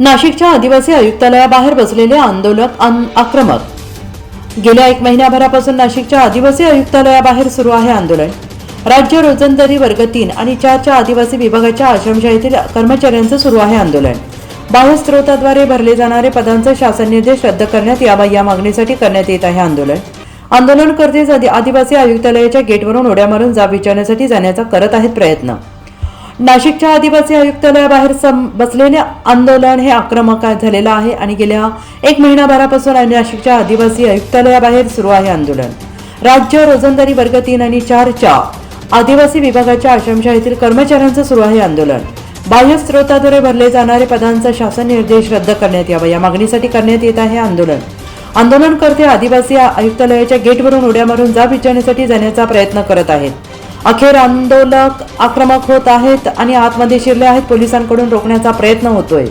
नाशिकच्या आदिवासी आयुक्तालयाबाहेर बसलेले आंदोलक आक्रमक. गेल्या एक महिन्याभरापासून नाशिकच्या आदिवासी आयुक्तालयाबाहेर सुरू आहे आंदोलन. राज्य रोजंदारी वर्ग तीन आणि चारच्या आदिवासी विभागाच्या आश्रमशाळेतील कर्मचाऱ्यांचं सुरू आहे आंदोलन. बाह्य स्रोताद्वारे भरले जाणारे पदांचे शासन निर्देश रद्द करण्यात यावा या मागणीसाठी करण्यात येत आहे आंदोलन. आंदोलनकर्ते आदि- आदिवासी आयुक्तालयाच्या गेटवरून उड्या मारून जाब विचारण्यासाठी जाण्याचा करत आहेत प्रयत्न. नाशिकच्या आदिवासी आयुक्तालयाबाहेर सम बसलेले आंदोलन हे आक्रमक झालेलं आहे आणि गेल्या एक महिनाभरापासून नाशिकच्या आदिवासी आयुक्तालयाबाहेर सुरू आहे आंदोलन. राज्य रोजंदारी वर्ग तीन आणि चारच्या आदिवासी विभागाच्या आश्रमशाळेतील कर्मचाऱ्यांचं सुरू आहे आंदोलन. बाह्य स्रोताद्वारे भरले जाणारे पदांचा शासन निर्देश रद्द करण्यात यावा या मागणीसाठी करण्यात येत आहे आंदोलन. आंदोलनकर्ते आदिवासी आयुक्तालयाच्या गेटवरून उड्या मारून जाब विचारण्यासाठी जाण्याचा प्रयत्न करत आहेत. अखेर आंदोलक आक्रमक होत आहेत आणि आतमध्ये शिरले आहेत. पोलिसांकडून रोखण्याचा प्रयत्न होतोय.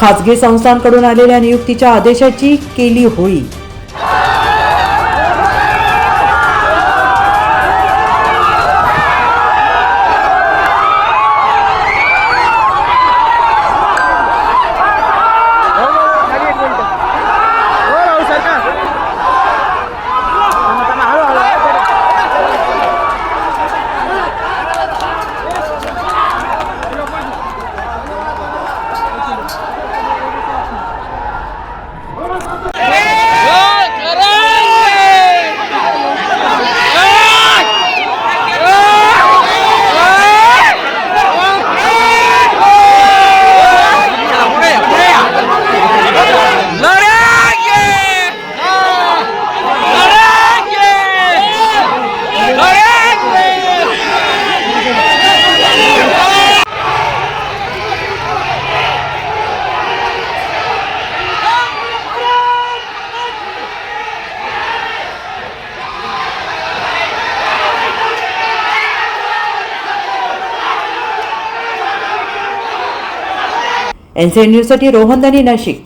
खाजगी संस्थांकडून आलेल्या नियुक्तीच्या आदेशाची केली होळी. એનસીએન ન્યૂઝ રોહનદાની નાશિક